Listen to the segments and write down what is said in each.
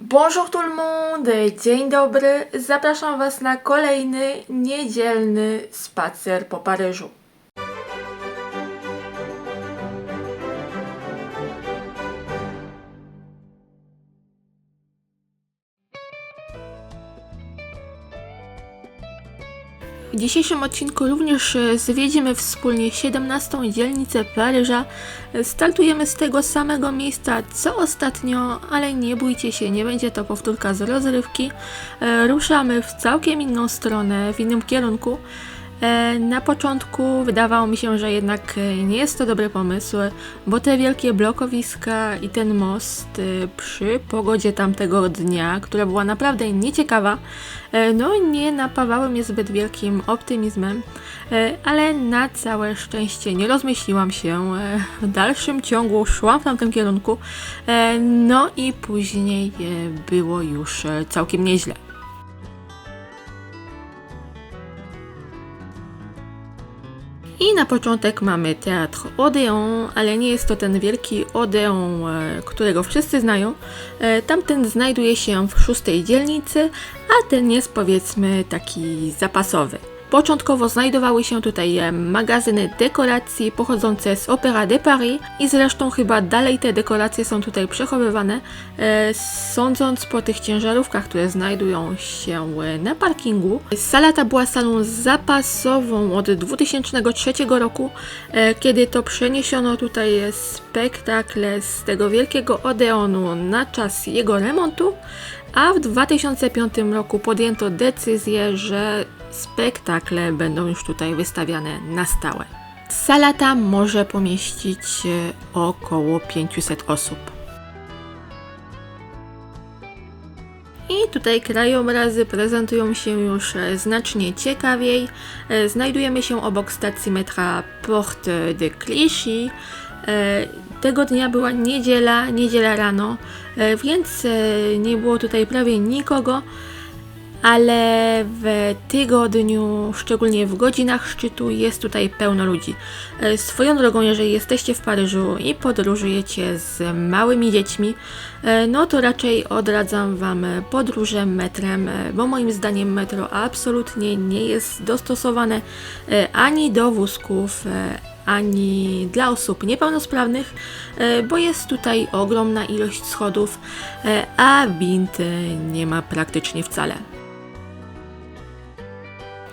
Bonjour tout le monde, dzień dobry. Zapraszam Was na kolejny niedzielny spacer po Paryżu. W dzisiejszym odcinku również e, zwiedzimy wspólnie 17 dzielnicę Paryża. Startujemy z tego samego miejsca co ostatnio, ale nie bójcie się, nie będzie to powtórka z rozrywki. E, Ruszamy w całkiem inną stronę, w innym kierunku. E, Na początku wydawało mi się, że jednak e, nie jest to dobry pomysł, bo te wielkie blokowiska i ten most e, przy pogodzie tamtego dnia, która była naprawdę nieciekawa, no nie napawały mnie zbyt wielkim optymizmem, ale na całe szczęście nie rozmyśliłam się. W dalszym ciągu szłam w tamtym kierunku, no i później było już całkiem nieźle. I na początek mamy teatr Odeon, ale nie jest to ten wielki Odeon, e, którego wszyscy znają. E, Tamten znajduje się w szóstej dzielnicy, a ten jest powiedzmy taki zapasowy. Początkowo znajdowały się tutaj magazyny dekoracji pochodzące z Opera de Paris i zresztą chyba dalej te dekoracje są tutaj przechowywane. E, Sądząc po tych ciężarówkach, które znajdują się e, na parkingu, sala ta była salą zapasową od 2003 roku, e, kiedy to przeniesiono tutaj spektakl z tego wielkiego Odeonu na czas jego remontu, a w 2005 roku podjęto decyzję, że spektakle będą już tutaj wystawiane na stałe. Sala ta może pomieścić około 500 osób. I tutaj krajobrazy prezentują się już znacznie ciekawiej. E, Znajdujemy się obok stacji metra Porte de Clichy. E, Tego dnia była niedziela, niedziela rano, e, więc nie było tutaj prawie nikogo, ale w tygodniu, szczególnie w godzinach szczytu, jest tutaj pełno ludzi. E, Swoją drogą, jeżeli jesteście w Paryżu i podróżujecie z małymi dziećmi, e, no to raczej odradzam Wam podróże metrem, e, bo moim zdaniem metro absolutnie nie jest dostosowane ani do wózków, ani dla osób niepełnosprawnych, bo jest tutaj ogromna ilość schodów, a wind nie ma praktycznie wcale.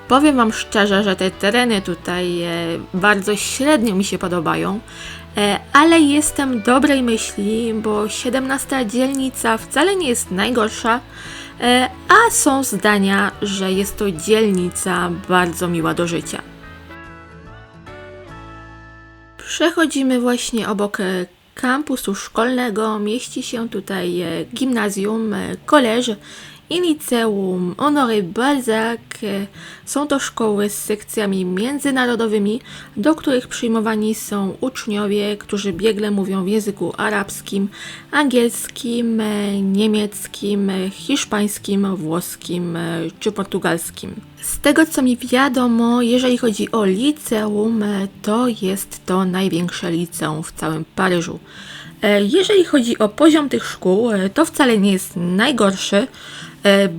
Powiem Wam szczerze, że te tereny tutaj e, bardzo średnio mi się podobają, e, ale jestem dobrej myśli, bo 17 dzielnica wcale nie jest najgorsza, e, a są zdania, że jest to dzielnica bardzo miła do życia. Przechodzimy właśnie obok kampusu szkolnego. Mieści się tutaj gimnazjum, koleż i liceum Honoré Balzac. E, Są to szkoły z sekcjami międzynarodowymi, do których przyjmowani są uczniowie, którzy biegle mówią w języku arabskim, angielskim, e, niemieckim, e, hiszpańskim, włoskim czy portugalskim. Z tego co mi wiadomo, jeżeli chodzi o liceum, to jest to największe liceum w całym Paryżu. Jeżeli chodzi o poziom tych szkół, to wcale nie jest najgorszy,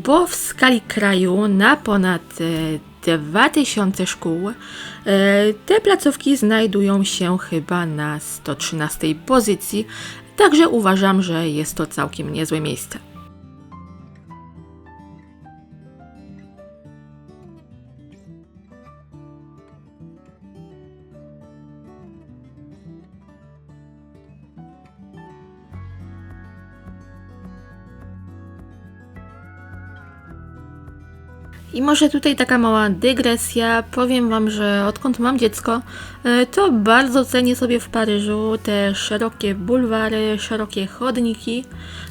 bo w skali kraju na ponad e, 2000 szkół e, te placówki znajdują się chyba na 113 pozycji, także uważam, że jest to całkiem niezłe miejsce. I może tutaj taka mała dygresja. Powiem Wam, że odkąd mam dziecko, e, to bardzo cenię sobie w Paryżu te szerokie bulwary, szerokie chodniki.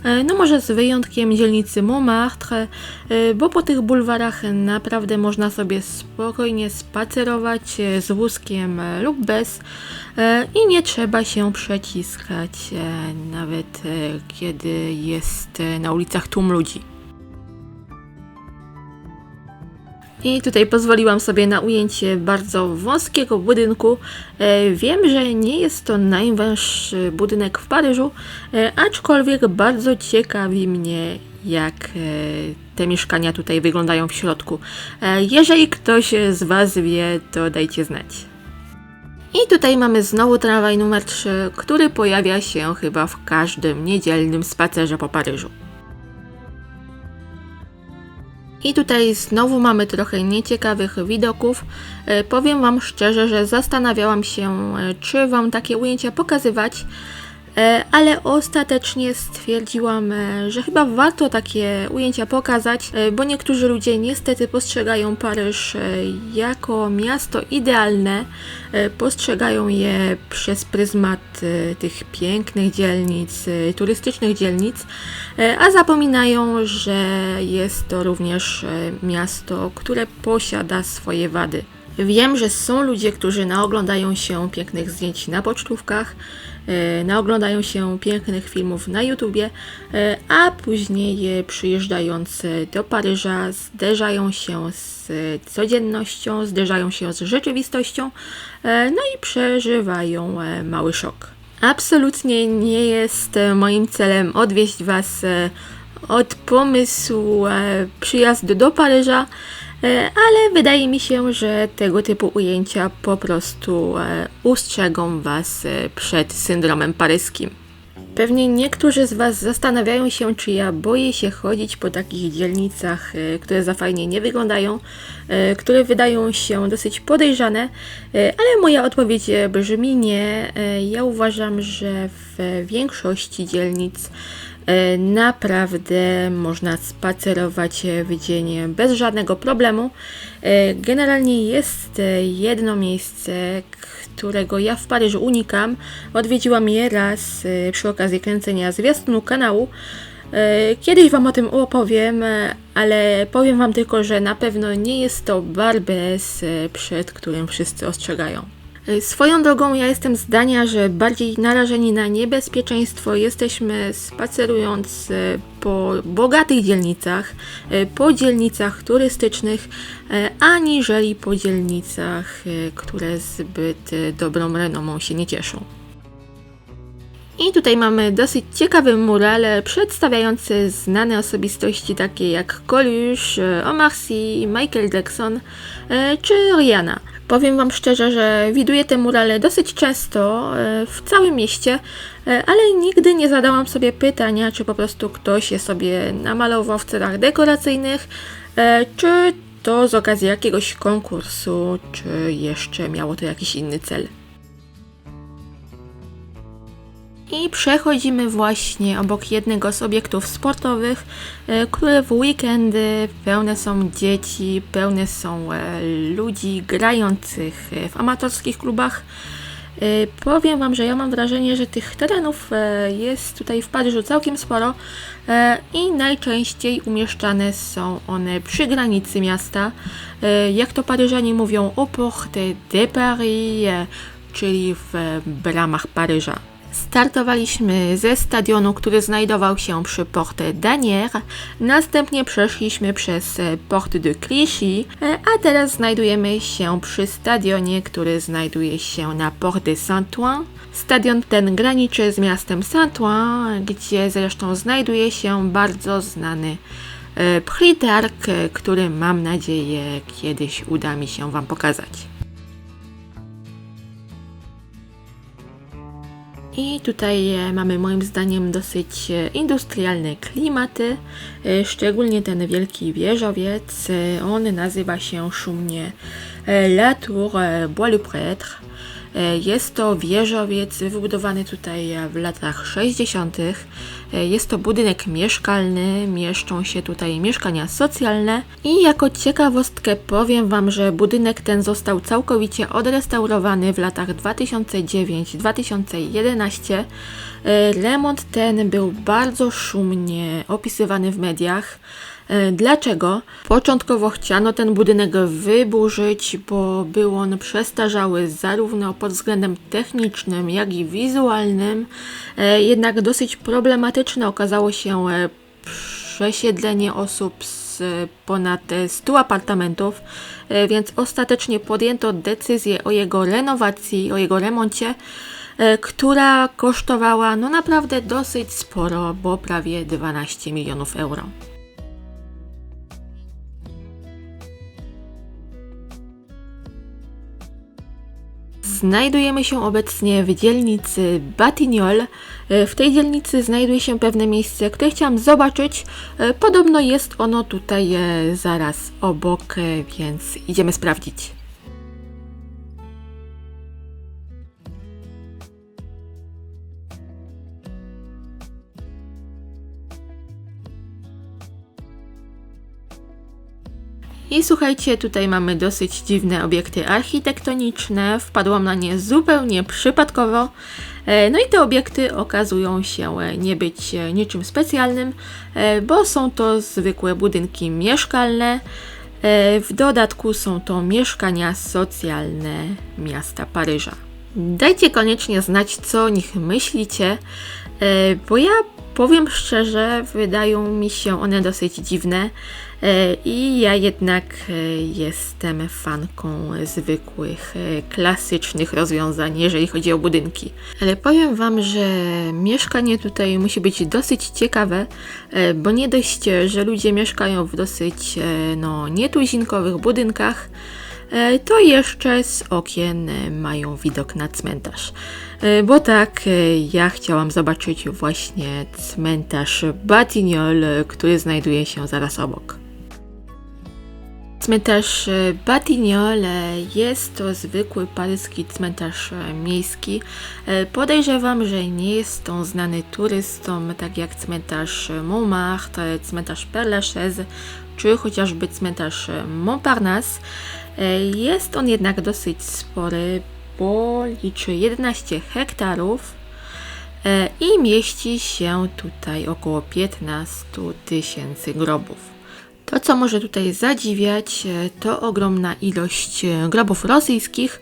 E, No może z wyjątkiem dzielnicy Montmartre, e, bo po tych bulwarach naprawdę można sobie spokojnie spacerować z wózkiem lub bez i nie trzeba się przeciskać nawet kiedy jest na ulicach tłum ludzi. I tutaj pozwoliłam sobie na ujęcie bardzo wąskiego budynku. E, Wiem, że nie jest to najwęższy budynek w Paryżu, e, aczkolwiek bardzo ciekawi mnie, jak e, te mieszkania tutaj wyglądają w środku. Jeżeli ktoś z Was wie, to dajcie znać. I tutaj mamy znowu tramwaj numer 3, który pojawia się chyba w każdym niedzielnym spacerze po Paryżu. I tutaj znowu mamy trochę nieciekawych widoków. E, Powiem Wam szczerze, że zastanawiałam się, e, czy Wam takie ujęcia pokazywać, ale ostatecznie stwierdziłam, e, że chyba warto takie ujęcia pokazać, e, bo niektórzy ludzie niestety postrzegają Paryż e, jako miasto idealne, e, postrzegają je przez pryzmat e, tych pięknych dzielnic, e, turystycznych dzielnic, e, a zapominają, że jest to również e, miasto, które posiada swoje wady. Wiem, że są ludzie, którzy naoglądają się pięknych zdjęć na pocztówkach, e, naoglądają się pięknych filmów na YouTubie, e, a później e, przyjeżdżając e, do Paryża zderzają się z e, codziennością, zderzają się z rzeczywistością, e, no i przeżywają e, mały szok. Absolutnie nie jest e, moim celem odwieźć Was e, od pomysłu e, przyjazdu do Paryża, e, ale wydaje mi się, że tego typu ujęcia po prostu e, ustrzegą Was e, przed syndromem paryskim. Pewnie niektórzy z Was zastanawiają się, czy ja boję się chodzić po takich dzielnicach, e, które za fajnie nie wyglądają, e, które wydają się dosyć podejrzane, e, ale moja odpowiedź e, brzmi nie. E, Ja uważam, że w większości dzielnic e, naprawdę można spacerować e, w dzień bez żadnego problemu. E, Generalnie jest e, jedno miejsce, którego ja w Paryżu unikam. Odwiedziłam je raz e, przy okazji kręcenia zwiastunu kanału. E, Kiedyś Wam o tym opowiem, e, ale powiem Wam tylko, że na pewno nie jest to Barbès, e, przed którym wszyscy ostrzegają. E, Swoją drogą ja jestem zdania, że bardziej narażeni na niebezpieczeństwo jesteśmy spacerując e, po bogatych dzielnicach, e, po dzielnicach turystycznych, aniżeli po dzielnicach, które zbyt dobrą renomą się nie cieszą. I tutaj mamy dosyć ciekawy mural przedstawiający znane osobistości takie jak Coluche, Omar Sy, Michael Jackson czy Rihanna. Powiem Wam szczerze, że widuję te murale dosyć często e, w całym mieście, e, ale nigdy nie zadałam sobie pytania, czy po prostu ktoś je sobie namalował w celach dekoracyjnych, e, czy to z okazji jakiegoś konkursu, czy jeszcze miało to jakiś inny cel. I przechodzimy właśnie obok jednego z obiektów sportowych, e, które w weekendy pełne są dzieci, pełne są e, ludzi grających e, w amatorskich klubach. Powiem Wam, że ja mam wrażenie, że tych terenów jest tutaj w Paryżu całkiem sporo i najczęściej umieszczane są one przy granicy miasta. Jak to Paryżanie mówią, au porte de Paris, czyli w bramach Paryża. Startowaliśmy ze stadionu, który znajdował się przy Porte d'Anière, następnie przeszliśmy przez Porte de Clichy, a teraz znajdujemy się przy stadionie, który znajduje się na Porte Saint-Ouen. Stadion ten graniczy z miastem Saint-Ouen, gdzie zresztą znajduje się bardzo znany e, e, który mam nadzieję kiedyś uda mi się Wam pokazać. I tutaj e, mamy moim zdaniem dosyć e, industrialne klimaty, e, szczególnie ten wielki wieżowiec. On nazywa się szumnie La Tour e, Bois-le-Prêtre. E, Jest to wieżowiec wybudowany tutaj e, w latach 60. E, Jest to budynek mieszkalny, mieszczą się tutaj mieszkania socjalne i jako ciekawostkę powiem Wam, że budynek ten został całkowicie odrestaurowany w latach 2009-2011. E, Remont ten był bardzo szumnie opisywany w mediach. E, Dlaczego? Początkowo chciano ten budynek wyburzyć, bo był on przestarzały zarówno pod względem technicznym, jak i wizualnym. E, Jednak dosyć problematyczne okazało się e, przesiedlenie osób z ponad e, 100 apartamentów, więc ostatecznie podjęto decyzję o jego renowacji, o jego remoncie, która kosztowała no naprawdę dosyć sporo, bo prawie 12 milionów euro. Znajdujemy się obecnie w dzielnicy Batignolles. E, W tej dzielnicy znajduje się pewne miejsce, które chciałam zobaczyć. E, Podobno jest ono tutaj e, zaraz obok, więc idziemy sprawdzić. I słuchajcie, tutaj mamy dosyć dziwne obiekty architektoniczne. Wpadłam na nie zupełnie przypadkowo. E, No i te obiekty okazują się e, nie być e, niczym specjalnym, bo są to zwykłe budynki mieszkalne. W dodatku są to mieszkania socjalne miasta Paryża. Dajcie koniecznie znać, co o nich myślicie, bo ja powiem szczerze, wydają mi się one dosyć dziwne e, i ja jednak e, jestem fanką zwykłych, e, klasycznych rozwiązań, jeżeli chodzi o budynki. Ale powiem Wam, że mieszkanie tutaj musi być dosyć ciekawe, bo nie dość, że ludzie mieszkają w dosyć no, nietuzinkowych budynkach, to jeszcze z okien mają widok na cmentarz. E, Bo tak, e, ja chciałam zobaczyć właśnie cmentarz Batignolles, e, który znajduje się zaraz obok. Cmentarz e, Batignolles e, jest to zwykły paryski cmentarz miejski. Podejrzewam, że nie jest on znany turystom, tak jak cmentarz Montmartre, cmentarz Père Lachaise, czy chociażby cmentarz Montparnasse. Jest on jednak dosyć spory, bo liczy 11 hektarów e, i mieści się tutaj około 15 tysięcy grobów. To, co może tutaj zadziwiać, e, to ogromna ilość grobów rosyjskich.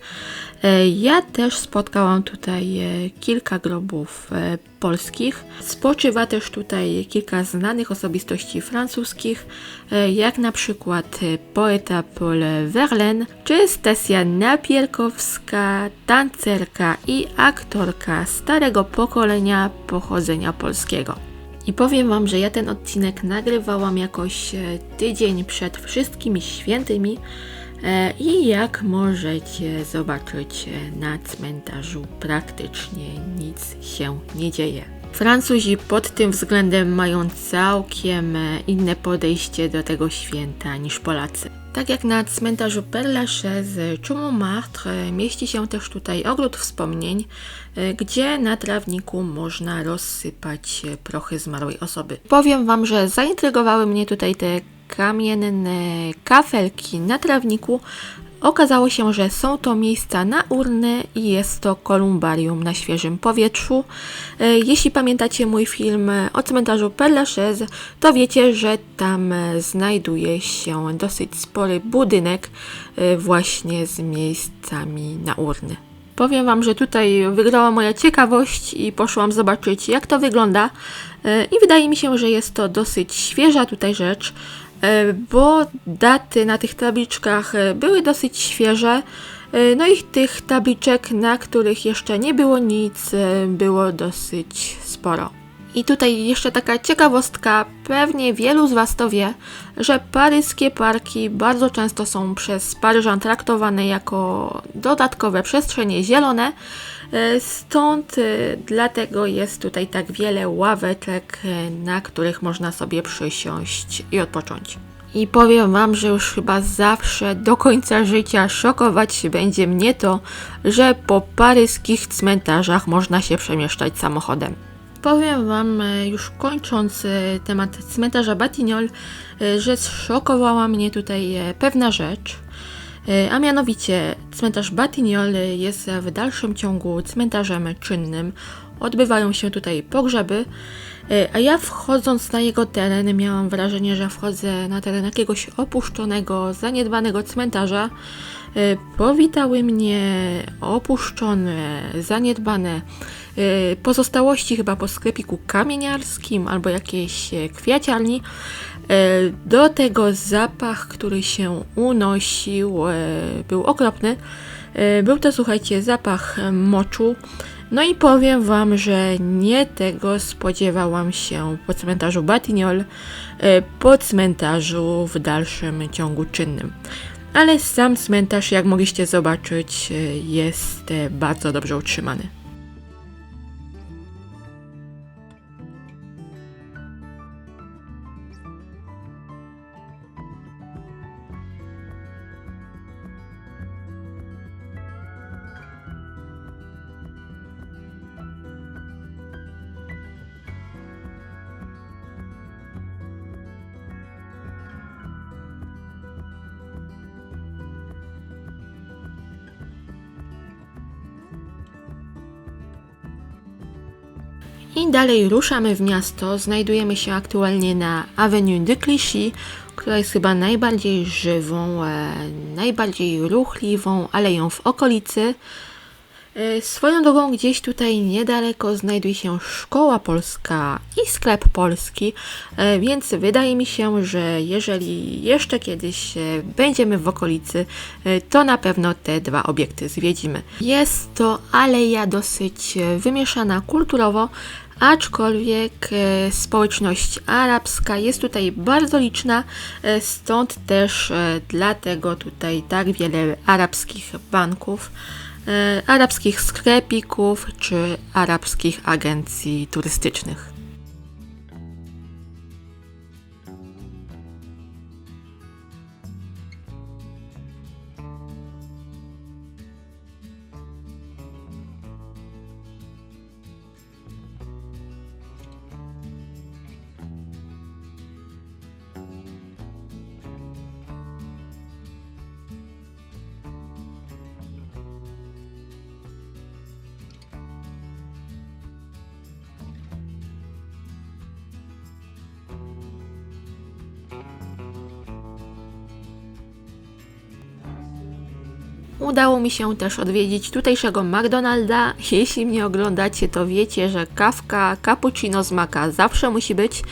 E, Ja też spotkałam tutaj e, kilka grobów e, polskich. Spoczywa też tutaj kilka znanych osobistości francuskich, jak na przykład poeta Paul Verlaine, czy Stasia Napielkowska, tancerka i aktorka starego pokolenia pochodzenia polskiego. I powiem Wam, że ja ten odcinek nagrywałam jakoś tydzień przed wszystkimi świętymi i jak możecie zobaczyć e, na cmentarzu praktycznie nic się nie dzieje. Francuzi pod tym względem mają całkiem e, inne podejście do tego święta niż Polacy. Tak jak na cmentarzu Père Lachaise czy Montmartre mieści się też tutaj ogród wspomnień, e, gdzie na trawniku można rozsypać e, prochy zmarłej osoby. Powiem Wam, że zaintrygowały mnie tutaj te kamienne kafelki na trawniku. Okazało się, że są to miejsca na urny i jest to kolumbarium na świeżym powietrzu. E, Jeśli pamiętacie mój film o cmentarzu Père Lachaise, to wiecie, że tam e, znajduje się dosyć spory budynek e, właśnie z miejscami na urny. Powiem Wam, że tutaj wygrała moja ciekawość i poszłam zobaczyć, jak to wygląda. I wydaje mi się, że jest to dosyć świeża tutaj rzecz, bo daty na tych tabliczkach e, były dosyć świeże. E, No i tych tabliczek, na których jeszcze nie było nic, e, było dosyć sporo. I tutaj jeszcze taka ciekawostka, pewnie wielu z Was to wie, że paryskie parki bardzo często są przez Paryżan traktowane jako dodatkowe przestrzenie zielone, e, stąd e, dlatego jest tutaj tak wiele ławeczek, e, na których można sobie przysiąść i odpocząć. I powiem Wam, że już chyba zawsze do końca życia szokować będzie mnie to, że po paryskich cmentarzach można się przemieszczać samochodem. Powiem Wam, e, już kończąc e, temat cmentarza Batignolles, e, że zszokowała mnie tutaj e, pewna rzecz. E, A mianowicie cmentarz Batignolles jest w dalszym ciągu cmentarzem czynnym. Odbywają się tutaj pogrzeby, e, a ja wchodząc na jego teren miałam wrażenie, że wchodzę na teren jakiegoś opuszczonego, zaniedbanego cmentarza. E, Powitały mnie opuszczone, zaniedbane pozostałości chyba po sklepiku kamieniarskim albo jakiejś kwiaciarni. Do tego zapach, który się unosił, e, był okropny. E, Był to, słuchajcie, zapach moczu. No i powiem Wam, że nie tego spodziewałam się po cmentarzu Batignolles, e, po cmentarzu w dalszym ciągu czynnym. Ale sam cmentarz, jak mogliście zobaczyć, e, jest e, bardzo dobrze utrzymany. I dalej ruszamy w miasto. Znajdujemy się aktualnie na Avenue de Clichy, która jest chyba najbardziej żywą, e, najbardziej ruchliwą aleją w okolicy. E, Swoją drogą gdzieś tutaj niedaleko znajduje się szkoła polska i sklep polski, e, więc wydaje mi się, że jeżeli jeszcze kiedyś e, będziemy w okolicy, to na pewno te dwa obiekty zwiedzimy. Jest to aleja dosyć wymieszana kulturowo, aczkolwiek społeczność arabska jest tutaj bardzo liczna, stąd też dlatego tutaj tak wiele arabskich banków arabskich sklepików czy arabskich agencji turystycznych. Udało mi się też odwiedzić tutejszego McDonalda. Jeśli mnie oglądacie, to wiecie, że kawka cappuccino z maka zawsze musi być.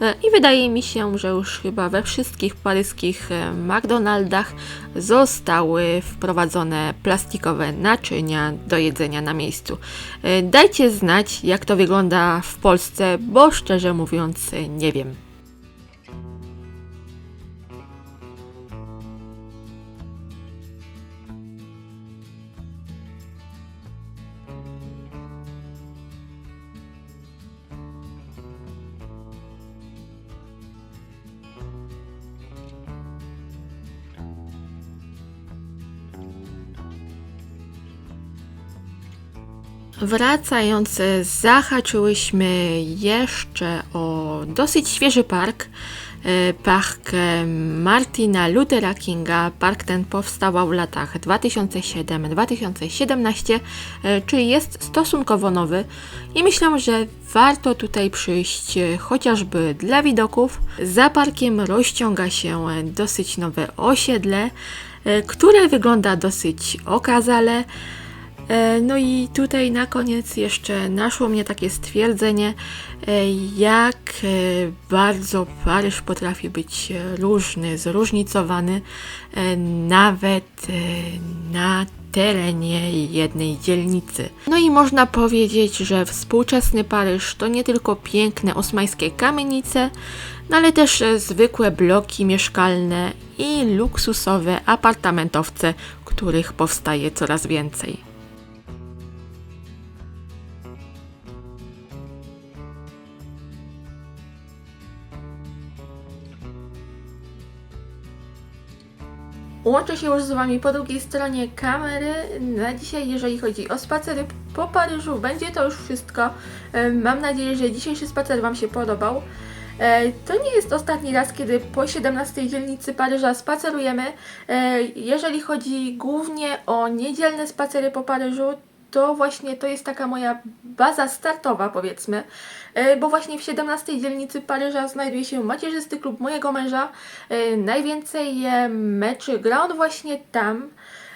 E, I wydaje mi się, że już chyba we wszystkich paryskich e, McDonaldach zostały wprowadzone plastikowe naczynia do jedzenia na miejscu. E, Dajcie znać, jak to wygląda w Polsce, bo szczerze mówiąc, nie wiem. Wracając, zahaczyłyśmy jeszcze o dosyć świeży park. e, Park Martina Luthera Kinga. Park ten powstawał w latach 2007-2017, e, czyli jest stosunkowo nowy i myślę, że warto tutaj przyjść chociażby dla widoków. Za parkiem rozciąga się dosyć nowe osiedle, e, które wygląda dosyć okazale. E, No i tutaj na koniec jeszcze naszło mnie takie stwierdzenie, e, jak e, bardzo Paryż potrafi być różny, zróżnicowany, nawet na terenie jednej dzielnicy. No i można powiedzieć, że współczesny Paryż to nie tylko piękne osmańskie kamienice, no ale też zwykłe bloki mieszkalne i luksusowe apartamentowce, których powstaje coraz więcej. Łączę się już z Wami po drugiej stronie kamery. Na dzisiaj, jeżeli chodzi o spacery po Paryżu, będzie to już wszystko. Mam nadzieję, że dzisiejszy spacer Wam się podobał. E, To nie jest ostatni raz, kiedy po 17 dzielnicy Paryża spacerujemy. E, Jeżeli chodzi głównie o niedzielne spacery po Paryżu, to właśnie to jest taka moja baza startowa, powiedzmy, E, bo właśnie w 17 dzielnicy Paryża znajduje się macierzysty klub mojego męża. E, Najwięcej meczy gra on właśnie tam.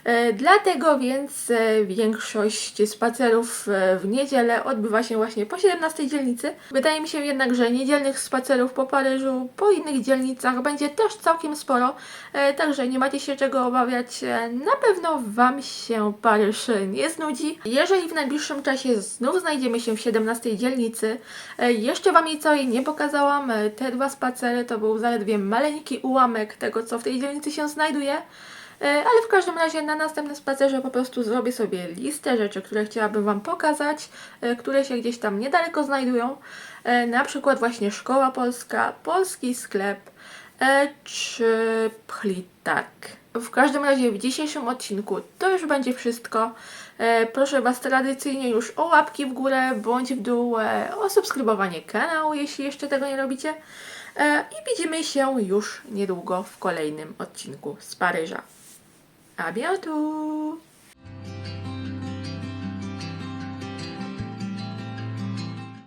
E, Dlatego więc e, większość spacerów e, w niedzielę odbywa się właśnie po 17 dzielnicy. Wydaje mi się jednak, że niedzielnych spacerów po Paryżu, po innych dzielnicach będzie też całkiem sporo, także nie macie się czego obawiać. Na pewno Wam się Paryż nie znudzi. Jeżeli w najbliższym czasie znów znajdziemy się w 17 dzielnicy, jeszcze Wam jej całej nie pokazałam. Te dwa spacery to był zaledwie maleńki ułamek tego, co w tej dzielnicy się znajduje. E, Ale w każdym razie na następnym spacerze po prostu zrobię sobie listę rzeczy, które chciałabym Wam pokazać, e, które się gdzieś tam niedaleko znajdują. E, Na przykład właśnie Szkoła Polska, Polski Sklep czy Pchlitak. W każdym razie w dzisiejszym odcinku to już będzie wszystko. Proszę Was tradycyjnie już o łapki w górę bądź w dół, o subskrybowanie kanału, jeśli jeszcze tego nie robicie. I widzimy się już niedługo w kolejnym odcinku z Paryża. À bientôt.